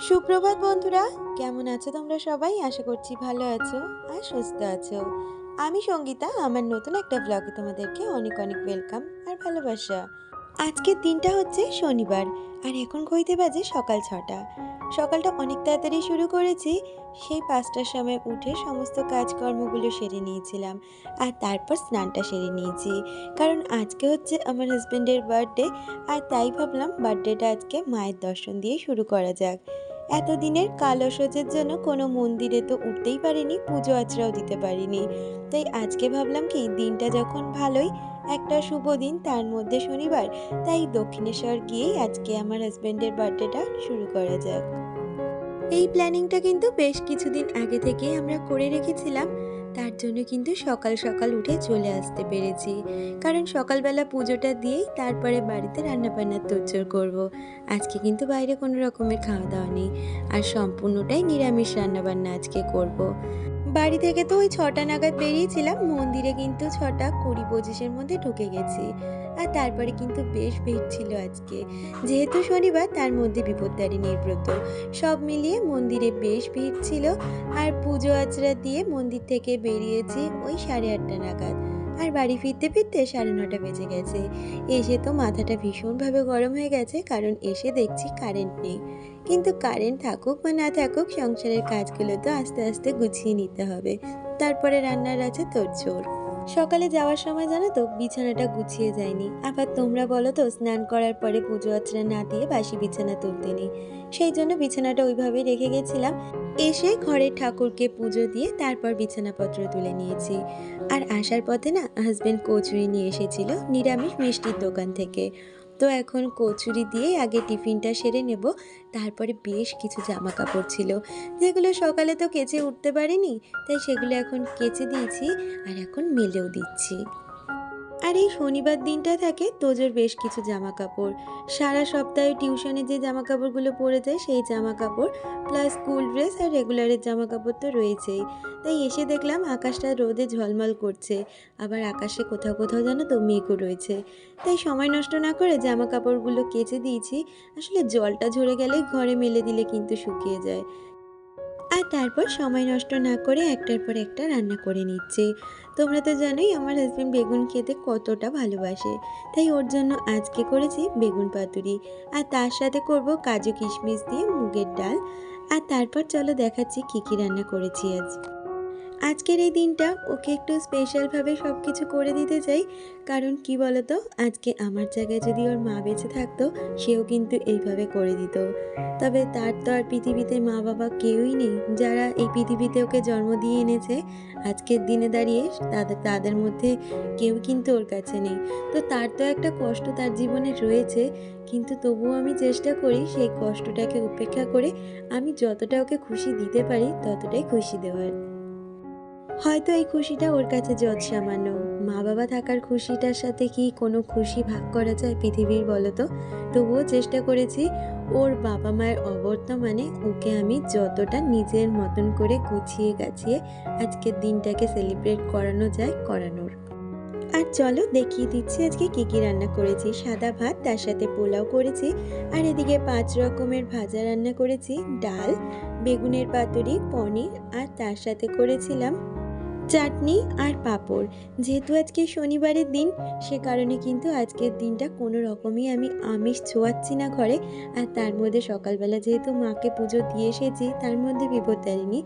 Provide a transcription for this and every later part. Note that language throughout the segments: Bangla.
সুপ্রভাত বন্ধুরা, কেমন আছো তোমরা সবাই? আশা করছি ভালো আছো আর সুস্থ আছো। আমি সঙ্গীতা, আমার নতুন একটা ব্লগে তোমাদেরকে অনেক অনেক ওয়েলকাম আর ভালোবাসা। আজকের দিনটা হচ্ছে শনিবার আর এখন ঘইতে বাজে সকাল ছটা। সকালটা অনেক তাড়াতাড়ি শুরু করেছি, সেই পাঁচটার সময় উঠে সমস্ত কাজকর্মগুলো সেরে নিয়েছিলাম আর তারপর স্নানটা সেরে নিয়েছি। কারণ আজকে হচ্ছে আমার হাজব্যান্ডের বার্থডে আর তাই ভাবলাম বার্থডেটা আজকে মায়ের দর্শন দিয়ে শুরু করা যাক। এতদিনের কালো কালসজের জন্য কোনো মন্দিরে তো উঠতেই পারিনি, পুজো আচরাও দিতে পারিনি। তাই আজকে ভাবলাম কি, দিনটা যখন ভালোই, একটা শুভ দিন, তার মধ্যে শনিবার। তাই দক্ষিণেশ্বর গিয়েই আজকে আমার হাজব্যান্ডের বার্থডেটা শুরু করা যাক। এই প্ল্যানিংটা কিন্তু বেশ কিছুদিন আগে থেকেই আমরা করে রেখেছিলাম। তার জন্য কিন্তু সকাল সকাল উঠে চলে আসতে পেরেছি কারণ সকালবেলা পুজোটা দিয়েই তারপরে বাড়িতে রান্নাবান্নার তোড়জোড় করব। আজকে কিন্তু বাইরে কোনো রকমের খাওয়া দাওয়া নেই আর সম্পূর্ণটাই নিরামিষ রান্নাবান্না আজকে করব। বাড়ি থেকে তো ওই ছটা নাগাদ বেরিয়েছিলাম, মন্দিরে কিন্তু ছটা কুড়ি পঁচিশের মধ্যে ঢুকে গেছি। আর তারপরে কিন্তু বেশ ভিড় ছিল আজকে। যেহেতু শনিবার, তার মধ্যে বিপদদারি নির্ব্রত সব মিলিয়ে মন্দিরে বেশ ভিড় ছিল। আর পুজো আচরা দিয়ে মন্দির থেকে বেরিয়েছি ওই সাড়ে আটটা নাগাদ। আর বাড়ি ফিরতে ফিরতে সাড়ে নটা বেজে গেছে। এসে তো মাথাটা ভীষণভাবে গরম হয়ে গেছে, কারণ এসে দেখছি কারেন্ট নেই। কিন্তু কারেন্ট থাকুক বা না থাকুক, সংসারের কাজগুলো তো আস্তে আস্তে গুছিয়ে নিতে হবে। তারপরে রান্নার আছে তোড়জোড় সকালে যাওয়ার সময় জানো তো, বিছানাটা গুছিয়ে যায়নি। আবার তোমরা বলো তো, স্নান করার পরে পুজো আচরা না দিয়ে বাসি বিছানা তুলতে নেই। সেই জন্য বিছানাটা ওইভাবে রেখে গেছিলাম। এসে ঘরের ঠাকুরকে পুজো দিয়ে তারপর বিছানাপত্র তুলে নিয়েছি। আর আসার পথে না হাজবেন্ড কচুরি নিয়ে এসেছিল, নিরামিষ মিষ্টির দোকান থেকে। তো এখন কচুরি দিয়ে আগে টিফিনটা সেরে নেব। তারপরে বেশ কিছু জামা কাপড় ছিল। যেগুলো সকালে তো কেচে উঠতে পারিনি, তাই সেগুলো এখন কেচে দিয়েছি আর এখন মেলেও দিচ্ছি। আর এই শনিবার দিনটা থাকে তোজোর বেশ কিছু জামা কাপড় সারা সপ্তাহে টিউশনে যে জামা কাপড়গুলো পরে যায় সেই জামা কাপড় প্লাস স্কুল ড্রেস আর রেগুলারের জামা কাপড় তো রয়েছেই। তাই এসে দেখলাম আকাশটা রোদে ঝলমল করছে, আবার আকাশে কোথাও কোথাও যেন তো মেঘও রয়েছে। তাই সময় নষ্ট না করে জামা কাপড়গুলো কেচে দিয়েছি, আসলে জলটা ঝরে গেলেই ঘরে মেলে দিলে কিন্তু শুকিয়ে যায়। আর তারপর সময় নষ্ট না করে একটার পর একটা রান্না করে নিচ্ছে। তোমরা তো জানোই আমার হাজব্যান্ড বেগুন খেতে কতটা ভালোবাসে। তাই ওর জন্য আজকে করেছি বেগুন পাতুরি। আর তার সাথে করব কাজু কিশমিশ দিয়ে মুগের ডাল। আর তারপর চলো দেখাচ্ছি কী কী রান্না করেছি আজ। আজকের এই দিনটা ওকে একটু স্পেশালভাবে সব কিছু করে দিতে চাই। কারণ কি বলতো, আজকে আমার জায়গায় যদি ওর মা বেঁচে থাকতো, সেও কিন্তু এইভাবে করে দিত। তবে তার তো আর পৃথিবীতে মা বাবা কেউই নেই। যারা এই পৃথিবীতে ওকে জন্ম দিয়ে এনেছে, আজকের দিনে দাঁড়িয়ে তাদের তাদের মধ্যে কেউ কিন্তু ওর কাছে নেই। তো তার তো একটা কষ্ট তার জীবনে রয়েছে। কিন্তু তবুও আমি চেষ্টা করি সেই কষ্টটাকে উপেক্ষা করে আমি যতটা ওকে খুশি দিতে পারি, ততটাই খুশি দেওয়ার। হয়তো এই খুশিটা ওর কাছে যত সামান্য মা বাবা থাকার খুশিটার সাথে কি কোনো খুশি ভাগ করা যায় পৃথিবীর বলো তো তবুও চেষ্টা করেছি ওর বাবা মায়ের অবর্তমানে ওকে আমি যতটা নিজের মতন করে গুছিয়ে গাছিয়ে আজকের দিনটাকে সেলিব্রেট করানো যায়, করানোর। আর চলো দেখিয়ে দিচ্ছি আজকে কী কী রান্না করেছি। সাদা ভাত, তার সাথে পোলাও করেছি, আর এদিকে পাঁচ রকমের ভাজা রান্না করেছি, ডাল, বেগুনের পাতুরি, পনির, আর তার সাথে করেছিলাম চাটনি আর পাঁপড়। যেহেতু আজকে শনিবারের দিন, সে কারণে কিন্তু আজকের দিনটা কোনো রকমই আমি আমিষ ছোঁয়াচ্ছি না ঘরে। আর তার মধ্যে সকালবেলা যেহেতু মাকে পুজো দিয়ে এসেছি, তার মধ্যে বিপত্তারিণী।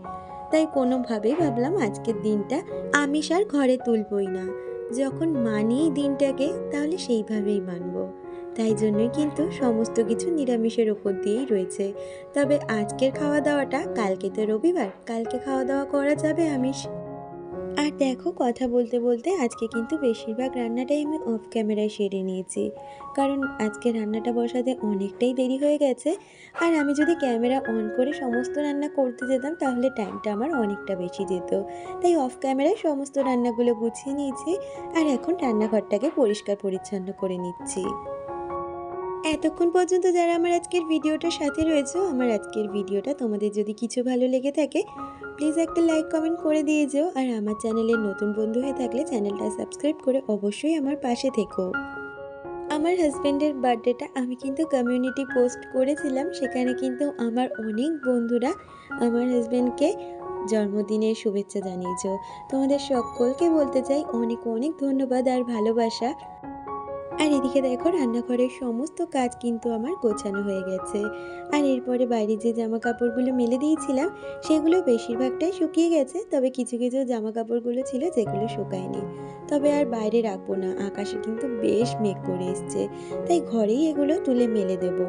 তাই কোনোভাবেই ভাবলাম আজকের দিনটা আমিষ আর ঘরে তুলবই না। যখন মানি দিনটাকে, তাহলে সেইভাবেই মানব। তাই জন্যই কিন্তু সমস্ত কিছু নিরামিষের ওপর দিয়েই রয়েছে। তবে আজকের খাওয়া দাওয়াটা, কালকে তো রবিবার, কালকে খাওয়া দাওয়া করা যাবে আমিষ। আর দেখো কথা বলতে বলতে আজকে কিন্তু বেশিরভাগ রান্নাটাই আমি অফ ক্যামেরায় সেরে নিয়েছি। কারণ আজকে রান্নাটা বসাতে অনেকটাই দেরি হয়ে গেছে। আর আমি যদি ক্যামেরা অন করে সমস্ত রান্না করতে যেতাম, তাহলে টাইমটা আমার অনেকটা বেশি যেত। তাই অফ ক্যামেরায় সমস্ত রান্নাগুলো গুছিয়ে নিয়েছি আর এখন রান্নাঘরটাকে পরিষ্কার পরিচ্ছন্ন করে নিচ্ছি। এতক্ষণ পর্যন্ত যারা আমার আজকের ভিডিওটার সাথে রয়েছে, আমার আজকের ভিডিওটা তোমাদের যদি কিছু ভালো লেগে থাকে প্লিজ একটা লাইক, কমেন্ট করে দিয়ে যেও। আর আমার চ্যানেলের নতুন বন্ধু হয়ে থাকলে চ্যানেলটা সাবস্ক্রাইব করে অবশ্যই আমার পাশে থেকো। আমার হাজব্যান্ডের বার্থডেটা আমি কিন্তু কমিউনিটি পোস্ট করেছিলাম। সেখানে কিন্তু আমার অনেক বন্ধুরা আমার হাজব্যান্ডকে জন্মদিনের শুভেচ্ছা জানিয়েছ। তোমাদের সকলকে বলতে চাই অনেক অনেক ধন্যবাদ আর ভালোবাসা। আর এদিকে দেখো, রান্নাঘরের সমস্ত কাজ কিন্তু আমার গোছানো হয়ে গেছে। আর এরপরে বাইরে যে জামা কাপড়গুলো মেলে দিয়েছিলাম, সেগুলো বেশিরভাগটাই শুকিয়ে গেছে, তবে কিছু কিছু জামা কাপড়গুলো ছিল যেগুলো শুকায়নি। তবে আর বাইরে রাখব না, আকাশে কিন্তু বেশ মেঘ করে এসছে, তাই ঘরেই এগুলো তুলে মেলে দেবো।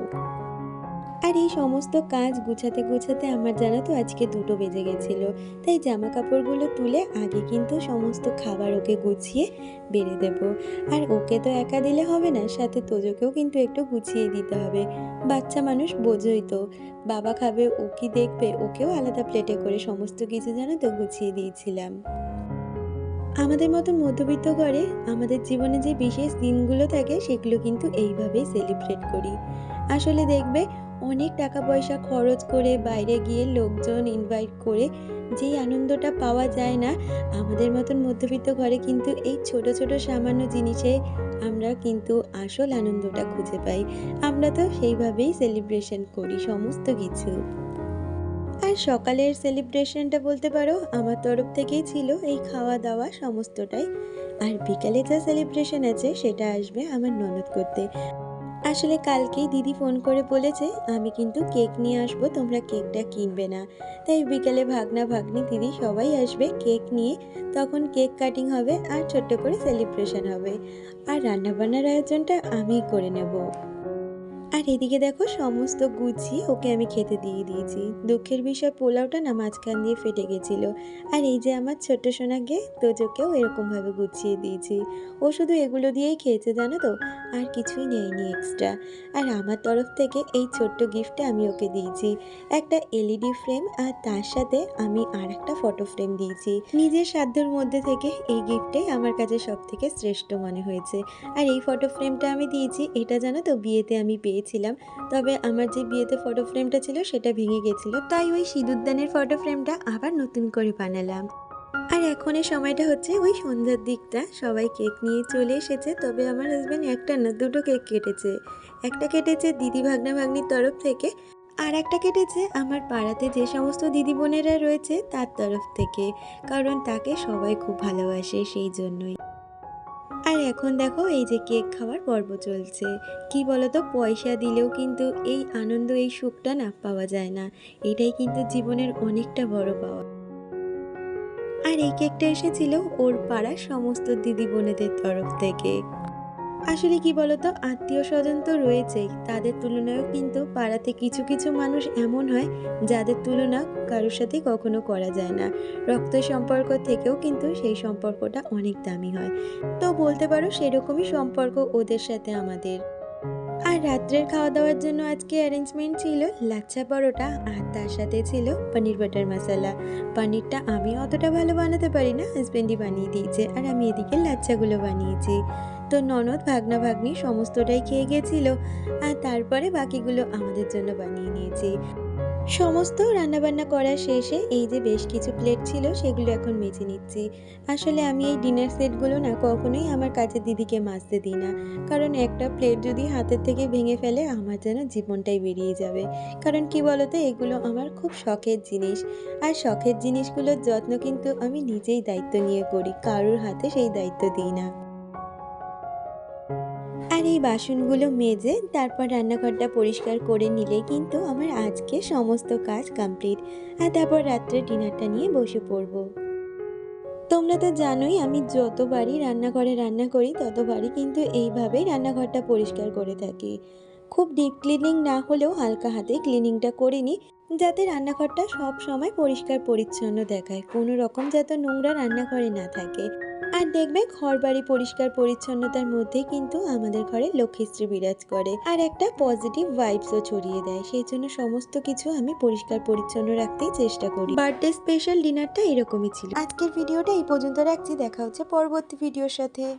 আর এই সমস্ত কাজ গুছাতে গুছাতে আমার জানা তো আজকে দুটো বেজে গেছিল। তাই জামা কাপড়গুলো তুলে আগে কিন্তু সমস্ত খাবার ওকে গুছিয়ে বেড়ে দেব। আর ওকে তো একা দিলে হবে না, সাথে তোজোকেও কিন্তু একটু গুছিয়ে দিতে হবে। বাচ্চা মানুষ বোঝোই তো। বাবা খাবে, ও কি দেখবে, ওকেও আলাদা প্লেটে করে সমস্ত কিছু জানো তো গুছিয়ে দিয়েছিলাম। আমাদের মতন মধ্যবিত্ত ঘরে আমাদের জীবনে যে বিশেষ দিনগুলো থাকে, সেগুলো কিন্তু এইভাবেই সেলিব্রেট করি। আসলে দেখবে অনেক টাকা পয়সা খরচ করে বাইরে গিয়ে লোকজন ইনভাইট করে যেই আনন্দটা পাওয়া যায় না, আমাদের মতন মধ্যবিত্ত ঘরে কিন্তু এই ছোট ছোট সামান্য জিনিসে আমরা কিন্তু আসল আনন্দটা খুঁজে পাই। আমরা তো সেইভাবেই সেলিব্রেশন করি সমস্ত কিছু। আর সকালের সেলিব্রেশনটা বলতে পারো, আমার তরফ থেকেই ছিল এই খাওয়া দাওয়া সমস্তটাই। আর বিকালে যা সেলিব্রেশন আছে সেটা আসবে আমার ননদ করতে। আসলে কালকেই দিদি ফোন করে বলেছে, আমি কিন্তু কেক নিয়ে আসব, তোমরা কেকটা কিনবে না। তাই বিকেলে ভাগনা ভাগ্নি দিদি সবাই আসবে কেক নিয়ে। তখন কেক কাটিং হবে আর ছোট্ট করে সেলিব্রেশন হবে। আর রান্নাবান্নার আয়োজনটা আমিই করে নেব। আর এদিকে দেখো সমস্ত গুছিয়ে ওকে আমি খেতে দিয়ে দিয়েছি। দুঃখের বিষয় পোলাওটা না মাঝখান দিয়ে ফেটে গেছিল। আর এই যে আমার ছোট্ট সোনাকে, তোজোকেও এরকমভাবে গুছিয়ে দিয়েছি। ও শুধু এগুলো দিয়েই খেয়েছে, জানো তো? আর কিছুই নেয়নি এক্সট্রা আর আমার তরফ থেকে এই ছোট্ট গিফটটা আমি ওকে দিয়েছি। একটা এলইডি ফ্রেম আর তার সাথে আমি আর একটা ফটো ফ্রেম দিয়েছি। নিজের সাধ্যের মধ্যে থেকে এই গিফটটাই আমার কাছে সব থেকে শ্রেষ্ঠ মনে হয়েছে। আর এই ফটো ফ্রেমটা আমি দিয়েছি, এটা জানো তো বিয়েতে আমি পেয়েছিলাম তবে আমার যে বিয়েতে ফটো ফ্রেমটা ছিল, সেটা ভেঙে গেছিল তাই ওই সিঁদুরদানের ফটো ফ্রেমটা আবার নতুন করে বানালাম। আর এখনের সময়টা হচ্ছে ওই সন্ধ্যার দিকটা। সবাই কেক নিয়ে চলে এসেছে। তবে আমার হাজব্যান্ড একটা না, দুটো কেক কেটেছে। একটা কেটেছে দিদি ভাগনা ভাগ্নির তরফ থেকে, আর একটা কেটেছে আমার পাড়াতে যে সমস্ত দিদি বোনেরা রয়েছে, তার তরফ থেকে। কারণ তাকে সবাই খুব ভালোবাসে সেই জন্যই। আর এখন দেখো এই যে কেক খাওয়ার পর্ব চলছে। কি বলো তো পয়সা দিলেও কিন্তু এই আনন্দ, এই সুখটা না পাওয়া যায় না। এটাই কিন্তু জীবনের অনেকটা বড় পাওয়া। আর এই কেকটা এসেছিল ওর পাড়ার সমস্ত দিদি বোনেদের তরফ থেকে। আসলে কি বলতো? আত্মীয় স্বজন তো রয়েছেই। তাদের তুলনায়ও কিন্তু পাড়াতে কিছু কিছু মানুষ এমন হয় যাদের তুলনা কারোর সাথে কখনো করা যায় না। রক্ত সম্পর্ক থেকেও কিন্তু সেই সম্পর্কটা অনেক দামি হয়। তো বলতে পারো সেরকমই সম্পর্ক ওদের সাথে আমাদের। আর রাত্রের খাওয়া দাওয়ার জন্য আজকে অ্যারেঞ্জমেন্ট ছিল লাচ্ছা পরোটা আর তার সাথে ছিল পনির বাটার মশলা। পনিরটা আমি অতটা ভালো বানাতে পারি না হাজব্যান্ডই বানিয়ে দিয়েছে। আর আমি এদিকে লাচ্ছাগুলো বানিয়েছি। তো ননদ, ভাগনা, ভাগ্নি সমস্তটাই খেয়ে গেছিল আর তারপরে বাকিগুলো আমাদের জন্য বানিয়ে নিয়েছি। সমস্ত রান্নাবান্না করা শেষে এই যে বেশ কিছু প্লেট ছিল সেগুলো এখন মেজে নিচ্ছি। আসলে আমি এই ডিনার সেটগুলো না কখনোই আমার কাছে দিদিকে মাজতে দিই না। কারণ একটা প্লেট যদি হাতের থেকে ভেঙে ফেলে আমার যেন জীবনটাই বেরিয়ে যাবে। কারণ কি বলতো, এগুলো আমার খুব শখের জিনিস। আর শখের জিনিসগুলোর যত্ন কিন্তু আমি নিজেই দায়িত্ব নিয়ে করি, কারোর হাতে সেই দায়িত্ব দিই না। আর এই বাসনগুলো মেজে তারপর রান্নাঘরটা পরিষ্কার করে নিলে কিন্তু আমার আজকে সমস্ত কাজ কমপ্লিট আর তারপর রাত্রে ডিনারটা নিয়ে বসে পড়ব। তোমরা তো জানোই আমি যতবারই রান্নাঘরে রান্না করি, ততবারই কিন্তু এইভাবেই রান্নাঘরটা পরিষ্কার করে থাকি। খুব ডিপ ক্লিনিং না হলেও হালকা হাতে ক্লিনিংটা করে নিই। যাতে রান্নাঘরটা সব সময় পরিষ্কার পরিচ্ছন্ন দেখায়। কোনো রকম যাতে নোংরা রান্নাঘরে না থাকে। আর দেখবে ঘর বাড়ি পরিষ্কার পরিচ্ছন্নতার মধ্যে কিন্তু আমাদের ঘরে লক্ষ্মীশ্রী বিরাজ করে। আর একটা পজিটিভ ভাইবসও ছড়িয়ে দেয়। সেই জন্য সমস্ত কিছু আমি পরিষ্কার পরিচ্ছন্ন রাখতেই চেষ্টা করি। বার্থডে স্পেশাল ডিনারটা এরকমই ছিল। আজকের ভিডিওটা এই পর্যন্ত রাখছি। দেখা হচ্ছে পরবর্তী ভিডিওর সাথে।